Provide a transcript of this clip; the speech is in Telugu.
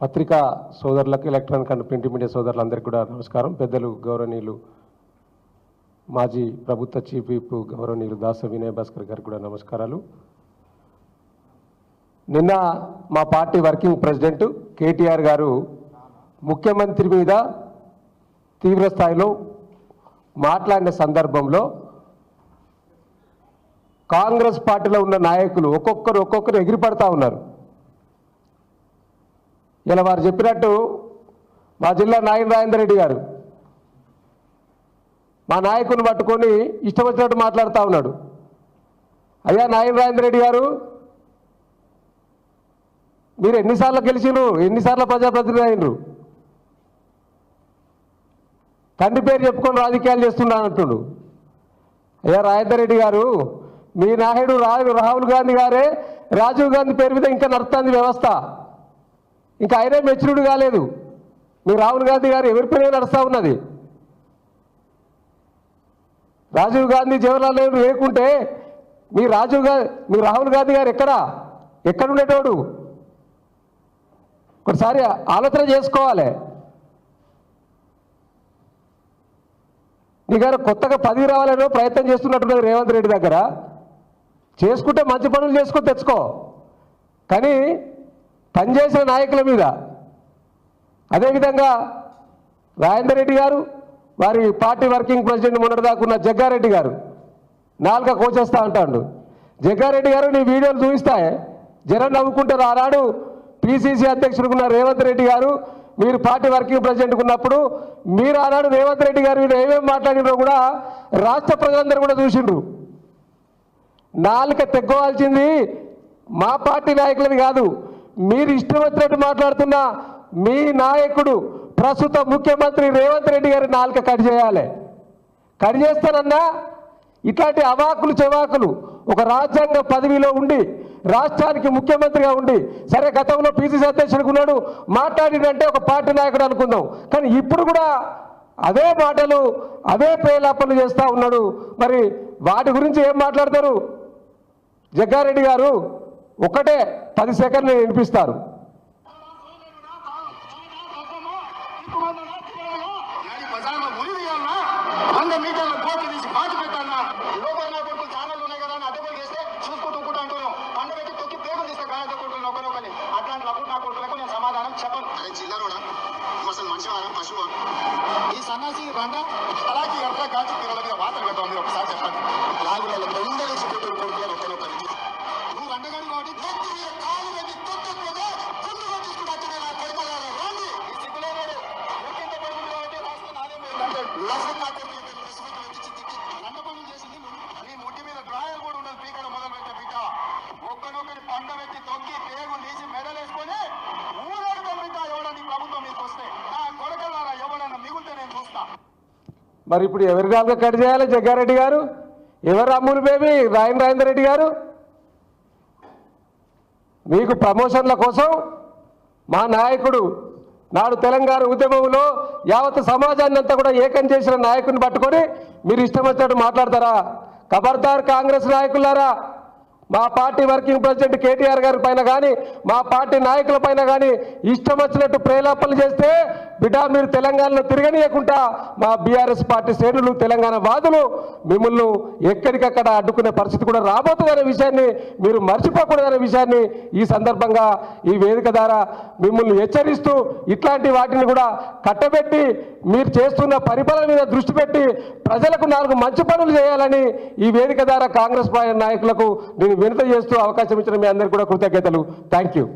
పత్రికా సోదరులకు ఎలక్ట్రానిక్ అండ్ ప్రింట్ మీడియా సోదరులందరికీ కూడా నమస్కారం. పెద్దలు గౌరవనీయులు మాజీ ప్రభుత్వ చీఫ్ విప్ గౌరవనీయులు దాస వినయ్ భాస్కర్ గారికి కూడా నమస్కారాలు. నిన్న మా పార్టీ వర్కింగ్ ప్రెసిడెంట్ కేటీఆర్ గారు ముఖ్యమంత్రి మీద తీవ్ర స్థాయిలో మాట్లాడిన సందర్భంలో కాంగ్రెస్ పార్టీలో ఉన్న నాయకులు ఒక్కొక్కరు ఒక్కొక్కరు ఎగిరిపడతా ఉన్నారు. ఇలా వారు చెప్పినట్టు మా జిల్లా నాయన రాజేందర్ రెడ్డి గారు మా నాయకుని పట్టుకొని ఇష్టం వచ్చినట్టు మాట్లాడుతూ ఉన్నాడు. అయ్యా నాయన రాజేందర్ రెడ్డి గారు మీరు ఎన్నిసార్లు గెలిచిరు ఎన్నిసార్లు ప్రజాప్రతినిధి అయినరు తండ్రి పేరు చెప్పుకొని రాజకీయాలు చేస్తున్నానంటుడు అయ్యా రాజేందర్ రెడ్డి గారు మీ నాయుడు రాహుల్ గాంధీ గారే రాజీవ్ గాంధీ పేరు మీద ఇంకా నడుస్తుంది వ్యవస్థ. ఇంకా ఆయనే మెచ్యూర్డ్ కాలేదు. మీ రాహుల్ గాంధీ గారు ఎవరిపైనే నడుస్తూ ఉన్నది? రాజీవ్ గాంధీ జవహర్లాల్ నెహ్రూ లేకుంటే మీ రాజీవ్ గాంధీ మీ రాహుల్ గాంధీ గారు ఎక్కడా? ఎక్కడ ఉండేటోడు ఒకసారి ఆలోచన చేసుకోవాలి. నీ గారు కొత్తగా పదవి రావాలనో ప్రయత్నం చేస్తున్నట్టున్నారు రేవంత్ రెడ్డి దగ్గర. చేసుకుంటే మంచి పనులు చేసుకొని తెచ్చుకో. కానీ పనిచేసిన నాయకుల మీద. అదేవిధంగా రాజేందర్ రెడ్డి గారు వారి పార్టీ వర్కింగ్ ప్రెసిడెంట్ మొన్నటిదాకా ఉన్న జగ్గారెడ్డి గారు నాలుక కోచేస్తా అంటాడు. జగ్గారెడ్డి గారు నీ వీడియోలు చూపిస్తాయే? జనం నవ్వుకుంటారు ఆనాడు పిసిసి అధ్యక్షుడు ఉన్న రేవంత్ రెడ్డి గారు మీరు పార్టీ వర్కింగ్ ప్రెసిడెంట్ ఉన్నప్పుడు మీరు ఆనాడు రేవంత్ రెడ్డి గారు మీరు ఏమేమి మాట్లాడినో కూడా రాష్ట్ర ప్రజలందరూ కూడా చూసిండ్రు. నాలుక తెగ్గోవాల్సింది మా పార్టీ నాయకులది కాదు. మీరు ఇష్టం వచ్చినట్టు మాట్లాడుతున్న మీ నాయకుడు ప్రస్తుత ముఖ్యమంత్రి రేవంత్ రెడ్డి గారి నాలుక కట్ చేయాలి. కట్ చేస్తానన్నా ఇట్లాంటి అవాకులు చెవాకులు ఒక రాజ్యాంగ పదవిలో ఉండి రాష్ట్రానికి ముఖ్యమంత్రిగా ఉండి సరే గతంలో పీసీసీ అధ్యక్షుడికి ఉన్నాడు మాట్లాడినంటే ఒక పార్టీ నాయకుడు అనుకుందాం. కానీ ఇప్పుడు కూడా అదే మాటలు అదే పేలాపలు చేస్తూ ఉన్నాడు. మరి వాటి గురించి ఏం మాట్లాడతారు? జగ్గారెడ్డి గారు ఒకటే పది సెకండ్లు వినిపిస్తారు. సన్నాసి రండ అలాగే ఎక్కడ కాచి పిల్లల మీద వాతలు పెడతాం మీరు ఒకసారి చెప్పండి. లాగులలో దొంగలేసి మీద అంటాడు లసన్ నా కొడుకు చెప్పాడు విసుగుతూ ఎత్తిచ్చి తిట్టి రండ పనులు చేసింది నువ్వు నీ ముట్టి మీద డ్రాయర్ కూడా ఉన్నది పీకడం మొదలు పెట్టే బిడ్డ ఒక్కడొక్కడి పండ పెట్టి తొక్కి పేగులు తీసి మెడలేసుకొని ఊరేడుతాం బిడ్డ ఎవడని ప్రభుత్వం మీకు వస్తే నా కొడకలారా ఎవడన్నా మిగులుతే నేను చూస్తా మరి ఇప్పుడు ఎవరి దాంతో కట్ చేయాలి జగ్గారెడ్డి గారు? ఎవరు అమ్ములు బేబీ? రాయన్ రాజేందర్ రెడ్డి గారు? మీకు ప్రమోషన్ల కోసం మా నాయకుడు నాడు తెలంగాణ ఉద్యమంలో యావత్ సమాజాన్ని అంతా కూడా ఏకం చేసిన నాయకుని పట్టుకొని మీరు ఇష్టం వచ్చినట్టు మాట్లాడతారా? ఖబర్దార్ కాంగ్రెస్ నాయకులారా? మా పార్టీ వర్కింగ్ ప్రెసిడెంట్ కేటీఆర్ గారి పైన కానీ మా పార్టీ నాయకుల పైన కానీ ఇష్టం వచ్చినట్టు ప్రేలాపనలు చేస్తే బిడ్డ మీరు తెలంగాణలో తిరగనీయకుండా మా బీఆర్ఎస్ పార్టీ శ్రేణులు తెలంగాణ వాదులు మిమ్మల్ని ఎక్కడికక్కడ అడ్డుకునే పరిస్థితి కూడా రాబోతుందనే విషయాన్ని మీరు మర్చిపోకూడదనే విషయాన్ని ఈ సందర్భంగా ఈ వేదిక ద్వారా మిమ్మల్ని హెచ్చరిస్తూ ఇట్లాంటి వాటిని కూడా కట్టబెట్టి మీరు చేస్తున్న పరిపాలన మీద దృష్టి పెట్టి ప్రజలకు నాలుగు మంచి పనులు చేయాలని ఈ వేదిక ద్వారా కాంగ్రెస్ పార్టీ నాయకులకు నేను వినత చేస్తూ అవకాశం ఇచ్చిన మీ అందరికీ కూడా కృతజ్ఞతలు. Thank you